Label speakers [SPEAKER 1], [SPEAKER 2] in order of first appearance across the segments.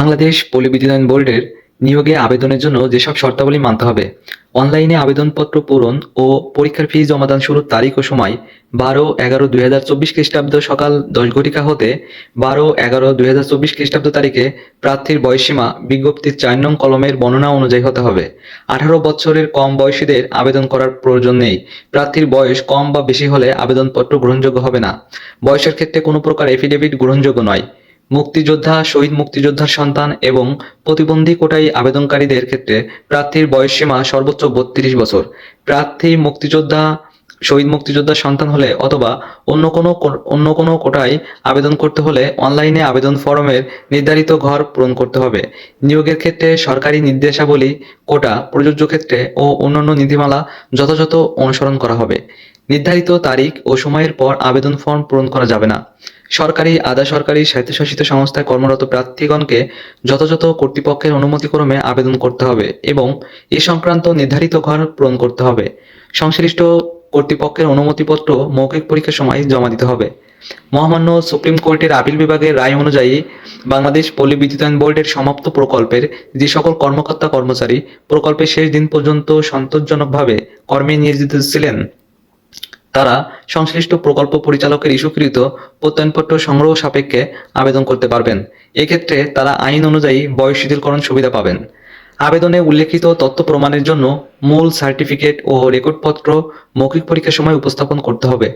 [SPEAKER 1] বাংলাদেশ পল্লী বিদ্যুৎ বোর্ডের নিয়োগে আবেদনের জন্য যেসব শর্তাবলী মানতে হবে, অনলাইনে আবেদনপত্র পূরণ ও পরীক্ষার ফি জমাদান শুরুর তারিখ ও সময় বারো এগারো দুই হাজার চব্বিশ খ্রিস্টাব্দ সকাল দশ ঘটিকা হতে বারো এগারো দুই হাজার চব্বিশ খ্রিস্টাব্দ তারিখে প্রার্থীর বয়সীমা বিজ্ঞপ্তির চার নং কলমের বর্ণনা অনুযায়ী হতে হবে। আঠারো বছরের কম বয়সীদের আবেদন করার প্রয়োজন নেই। প্রার্থীর বয়স কম বা বেশি হলে আবেদনপত্র গ্রহণযোগ্য হবে না। বয়সের ক্ষেত্রে কোনো প্রকার এফিডেভিট গ্রহণযোগ্য নয়। মুক্তিযোদ্ধা, শহীদ মুক্তিযোদ্ধার সন্তান এবং প্রতিবন্ধী কোটায় আবেদনকারীদের ক্ষেত্রে প্রার্থীর বয়সসীমা সর্বোচ্চ বত্রিশ বছর। প্রার্থী, মুক্তিযোদ্ধা, শহীদ মুক্তিযোদ্ধার সন্তান হলে অথবা অন্য কোনো অন্য কোনো কোটায় আবেদন করতে হলে অনলাইনে আবেদন ফরমের নির্ধারিত ঘর পূরণ করতে হবে। নিয়োগের ক্ষেত্রে সরকারি নির্দেশাবলী, কোটা, প্রযোজ্য ক্ষেত্রে ও অন্যান্য নীতিমালা যথাযথ অনুসরণ করা হবে। নির্ধারিত তারিখ ও সময়ের পর আবেদন ফর্ম পূরণ করা যাবে না। সরকারি, আধা সরকারি স্বায়ত্তশাসিত সংস্থায় কর্মরত প্রার্থীগণকে যথাযথ কর্তৃপক্ষের অনুমতিক্রমে আবেদন করতে হবে এবং এ সংক্রান্ত নির্ধারিত ঘর পূরণ করতে হবে। সংশ্লিষ্ট কর্তৃপক্ষের অনুমতিপত্র মৌখিক পরীক্ষার সময় জমা দিতে হবে। মহামান্য সুপ্রিম কোর্টের আপিল বিভাগের রায় অনুযায়ী বাংলাদেশ পল্লী বিদ্যুতায়ন বোর্ডের সমাপ্ত প্রকল্পের যে সকল কর্মকর্তা কর্মচারী প্রকল্পের শেষ দিন পর্যন্ত সন্তোষজনকভাবে কর্মে নিয়োজিত ছিলেন তারা সংশ্লিষ্ট প্রকল্প পরিচালকের ইস্যুকৃত প্রত্যয়নপত্র সংগ্রহ সাপেক্ষে আবেদন করতে পারবেন। এক্ষেত্রে তারা আইন অনুযায়ী বয়স শিথিলকরণ সুবিধা পাবেন। আবেদনে উল্লেখিত তথ্য প্রমাণের জন্য মূল সার্টিফিকেট ও রেকর্ডপত্র মৌখিক পরীক্ষার সময় উপস্থাপন করতে হবে।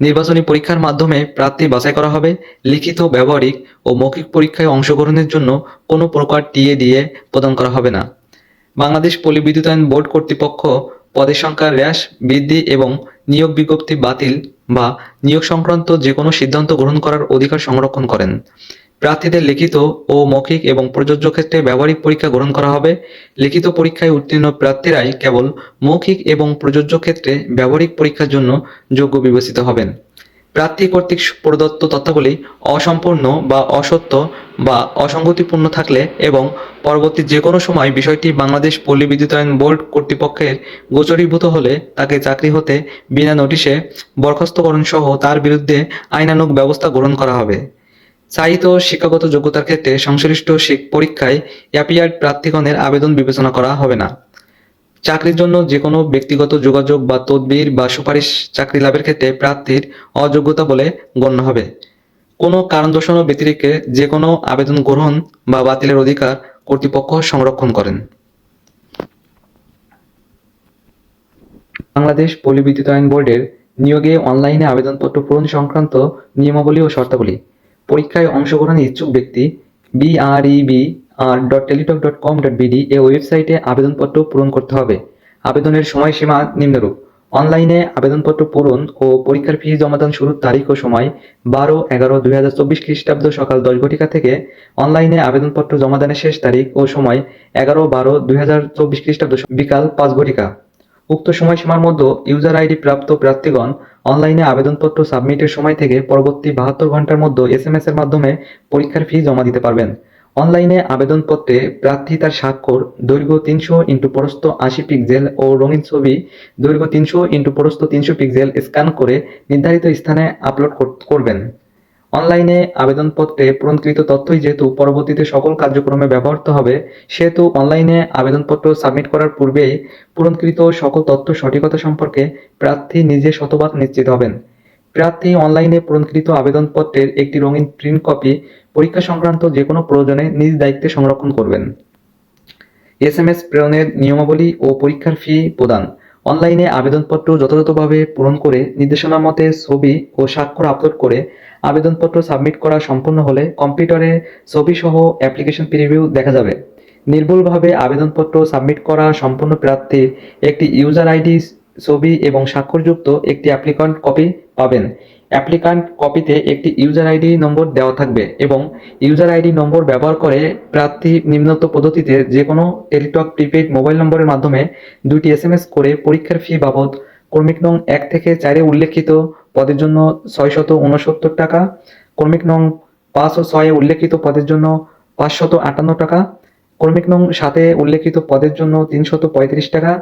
[SPEAKER 1] নির্বাচনী পরীক্ষার মাধ্যমে প্রার্থী বাছাই করা হবে, লিখিত, ব্যবহারিক ও মৌখিক পরীক্ষায় অংশগ্রহণের জন্য কোনো প্রকার টিএ দিয়ে প্রদান করা হবে না। বাংলাদেশ পল্লী বিদ্যুতায়ন বোর্ড কর্তৃপক্ষ পদের সংখ্যা হ্রাস, বৃদ্ধি এবং নিয়োগ বিজ্ঞপ্তি বাতিল বা নিয়োগ সংক্রান্ত যে কোনো সিদ্ধান্ত গ্রহণ করার অধিকার সংরক্ষণ করেন। প্রার্থীদের লিখিত ও মৌখিক এবং প্রযোজ্য ক্ষেত্রে ব্যবহারিক পরীক্ষা গ্রহণ করা হবে। লিখিত পরীক্ষায় উত্তীর্ণ প্রার্থীরাই কেবল মৌখিক এবং প্রযোজ্য ক্ষেত্রে ব্যবহারিক পরীক্ষার জন্য যোগ্য বিবেচিত হবেন। প্রার্থী কর্তৃক প্রদত্ত তথ্যগুলি অসম্পূর্ণ বা অসত্য বা অসঙ্গতিপূর্ণ থাকলে এবং পরবর্তী যে কোনো সময় বিষয়টি বাংলাদেশ পল্লী বিদ্যুতায়ন বোর্ড কর্তৃপক্ষের গোচরীভূত হলে তাকে চাকরি হতে বিনা নোটিশে বরখাস্তকরণ সহ তার বিরুদ্ধে আইনানুগ ব্যবস্থা গ্রহণ করা হবে। চাহিত শিক্ষাগত যোগ্যতার ক্ষেত্রে সংশ্লিষ্ট পরীক্ষায় অ্যাপিয়ার্ড প্রার্থীগণের আবেদন বিবেচনা করা হবে না। চাকরির জন্য যে কোনো ব্যক্তিগত যোগাযোগ বা তদবির বা সুপারিশ চাকরি লাভের ক্ষেত্রে প্রার্থীর অযোগ্যতা বলে গণ্য হবে। কোনো কারণ দর্শানো ব্যতিরেকে যে কোনো আবেদন গ্রহণ বা বাতিলের অধিকার কর্তৃপক্ষ সংরক্ষণ করেন। বাংলাদেশ পল্লী আইন বোর্ডের নিয়োগে অনলাইনে আবেদনপত্র পূরণ সংক্রান্ত নিয়মাবলী ও শর্তাবলী। পরীক্ষায় অংশগ্রহণে ইচ্ছুক ব্যক্তি BREB R dot Teletalk dot com dot BD এ ওয়েবসাইটে আবেদনপত্র পূরণ করতে হবে। আবেদনের সময়সীমা নিম্নরূপ। অনলাইনে আবেদনপত্র পূরণ ও পরীক্ষার ফি জমাদান শুরুর তারিখ ও সময় বারো এগারো দুই হাজার চব্বিশ খ্রিস্টাব্দ সকাল দশ ঘটিকা থেকে অনলাইনে আবেদনপত্র জমাদানের শেষ তারিখ ও সময় এগারো বারো দুই হাজার চব্বিশ খ্রিস্টাব্দ বিকাল পাঁচ ঘটিকা। উক্ত সময়সীমার মধ্যে ইউজার আইডি প্রাপ্ত প্রার্থীগণ অনলাইনে আবেদনপত্র সাবমিটের সময় থেকে পরবর্তী বাহাত্তর ঘণ্টার মধ্যে এস এম এস এর মাধ্যমে পরীক্ষার ফি জমা দিতে পারবেন। অনলাইনে আবেদনপত্রে প্রার্থী তার স্বাক্ষর, দৈর্ঘ্য তিনশো ইন্টু প্রস্থ আশি পিক্সেল ও রঙিন ছবি, দৈর্ঘ্য তিনশো ইন্টু প্রস্থ তিনশো পিক্সেল স্ক্যান করে নির্ধারিত স্থানে আপলোড করবেন। অনলাইনে আবেদনপত্রে পূরণকৃত তথ্যই যেহেতু পরবর্তীতে সকল কার্যক্রমে ব্যবহৃত হবে, সেহেতু অনলাইনে আবেদনপত্র সাবমিট করার পূর্বেই পূরণকৃত সকল তথ্য সঠিকতা সম্পর্কে প্রার্থী নিজে শতভাগ নিশ্চিত হবেন। প্রার্থী অনলাইনে পূরণকৃত আবেদনপত্রের একটি রঙিন প্রিন্ট কপি পরীক্ষা সংক্রান্ত যে কোনো প্রয়োজনে নিজ দায়িত্বে সংরক্ষণ করবেন। এস এম এস প্রেরণের নিয়মাবলী ও পরীক্ষার ফি প্রদান। অনলাইনে আবেদনপত্র যথাযথভাবে পূরণ করে নির্দেশনা মতে ছবি ও স্বাক্ষর আপলোড করে আবেদনপত্র সাবমিট করা সম্পূর্ণ হলে কম্পিউটারে ছবি সহ অ্যাপ্লিকেশন প্রিভিউ দেখা যাবে। নির্ভুলভাবে আবেদনপত্র সাবমিট করা সম্পূর্ণ প্রার্থীর একটি ইউজার আইডি, ছবি এবং স্বাক্ষরযুক্ত একটি অ্যাপ্লিকান্ট কপি পাবেন। অ্যাপ্লিকান্ট কপিতে একটি ইউজার আইডি নম্বর দেওয়া থাকবে এবং ইউজার আইডি নম্বর ব্যবহার করে প্রার্থী নিম্নোক্ত পদ্ধতিতে যে কোনো টেলিটক প্রিপেড মোবাইল নম্বরের মাধ্যমে দুইটি এস এম এস করে পরীক্ষার ফি বাবদ কর্মিক নং এক থেকে চারে উল্লেখিত পদের জন্য ছয়শত উনসত্তর টাকা কর্মিক নং পাঁচ ও ছয়ে উল্লেখিত পদের জন্য পাঁচশত আটান্ন টাকা কর্মিক নং সাতে উল্লেখিত পদের জন্য তিনশত পঁয়ত্রিশ টাকা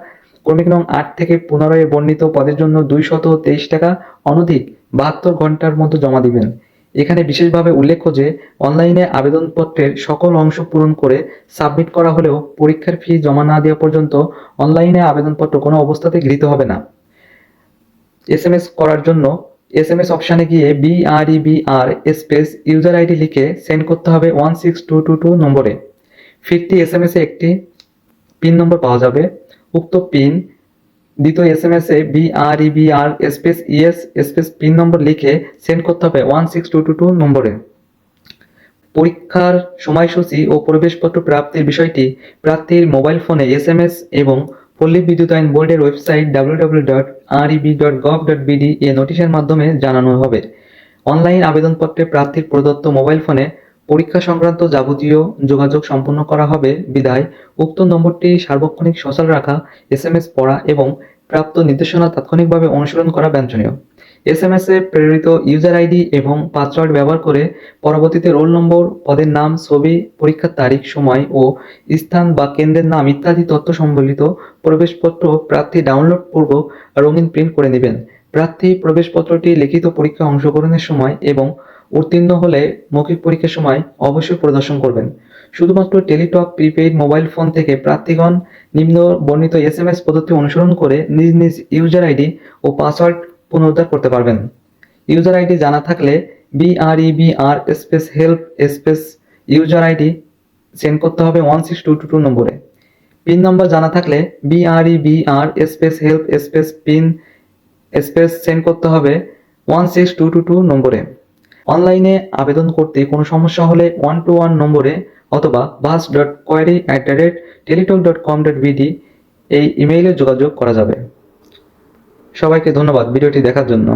[SPEAKER 1] কর্মিক নং আট থেকে পুনরায় বর্ণিত পদের জন্য দুইশত তেইশ টাকা। অনধিক বাহাত্তর ঘণ্টার মধ্যে জমা দিবেন। এখানে বিশেষভাবে উল্লেখ্য যে, অনলাইনে আবেদনপত্রের সকল অংশ পূরণ করে সাবমিট করা হলেও পরীক্ষার ফি জমা না দেওয়া পর্যন্ত অনলাইনে আবেদনপত্র কোনো অবস্থাতে গৃহীত হবে না। এস এম এস করার জন্য এস এম এস অপশানে গিয়ে B R E B R space user ID লিখে সেন্ড করতে হবে one six two two two নম্বরে। ফিরতি এস এম এসে একটি পিন নম্বর পাওয়া যাবে। উক্ত পিন দ্বিতীয় এস এম এস এ B R E B space ES space PIN number লিখে সেন্ড করতে হবে one six two two two নম্বরে। পরীক্ষার সময়সূচি ও প্রবেশপত্র প্রাপ্তির বিষয়টি প্রার্থীর মোবাইল ফোনে এস এম এস এবং পল্লী বিদ্যুৎ আইন বোর্ডের website W dot R EB dot gov dot BD এ নোটিশের মাধ্যমে জানানো হবে। অনলাইন আবেদনপত্রে প্রার্থীর প্রদত্ত মোবাইল ফোনে পরীক্ষা সংক্রান্ত যাবতীয় যোগাযোগ সম্পন্ন করা হবে। বিধায় উক্ত নম্বরটি সার্বক্ষণিক সচল রাখা, এস এম এস পড়া এবং প্রাপ্ত নির্দেশনা তাৎক্ষণিকভাবে অনুসরণ করা বাঞ্ছনীয় এস এম এস এ প্রেরিত ইউজার আইডি এবং পাসওয়ার্ড ব্যবহার করে পরবর্তীতে রোল নম্বর, পদের নাম, ছবি, পরীক্ষার তারিখ, সময় ও স্থান বা কেন্দ্রের নাম ইত্যাদি তথ্য সম্বলিত প্রবেশপত্র প্রার্থী ডাউনলোড পূর্বক রঙিন প্রিন্ট করে নেবেন। প্রার্থী প্রবেশপত্রটি লিখিত পরীক্ষা অংশগ্রহণের সময় এবং উত্তীর্ণ হলে মৌখিক পরীক্ষার সময় অবশ্যই প্রদর্শন করবেন। শুধুমাত্র টেলিটক, প্রিপেইড, মোবাইল ফোন থেকে প্রার্থীগণ নিম্ন বর্ণিত এস এম এস পদ্ধতি অনুসরণ করে নিজ নিজ ইউজার আইডি ও পাসওয়ার্ড পুনরুদ্ধার করতে পারবেন। ইউজার আইডি জানা থাকলে B R E B R space help space user ID send করতে হবে one six two two two নম্বরে। পিন নম্বর জানা থাকলে B R E B R space help space PIN space send করতে হবে one six two two two নম্বরে। অনলাইনে আবেদন করতে কোনো সমস্যা হলে ওয়ান টু ওয়ান নম্বরে অথবা বাস dot query at the rate Teletalk dot com dot BD এই ইমেইলে যোগাযোগ করা যাবে। সবাইকে ধন্যবাদ ভিডিওটি দেখার জন্য।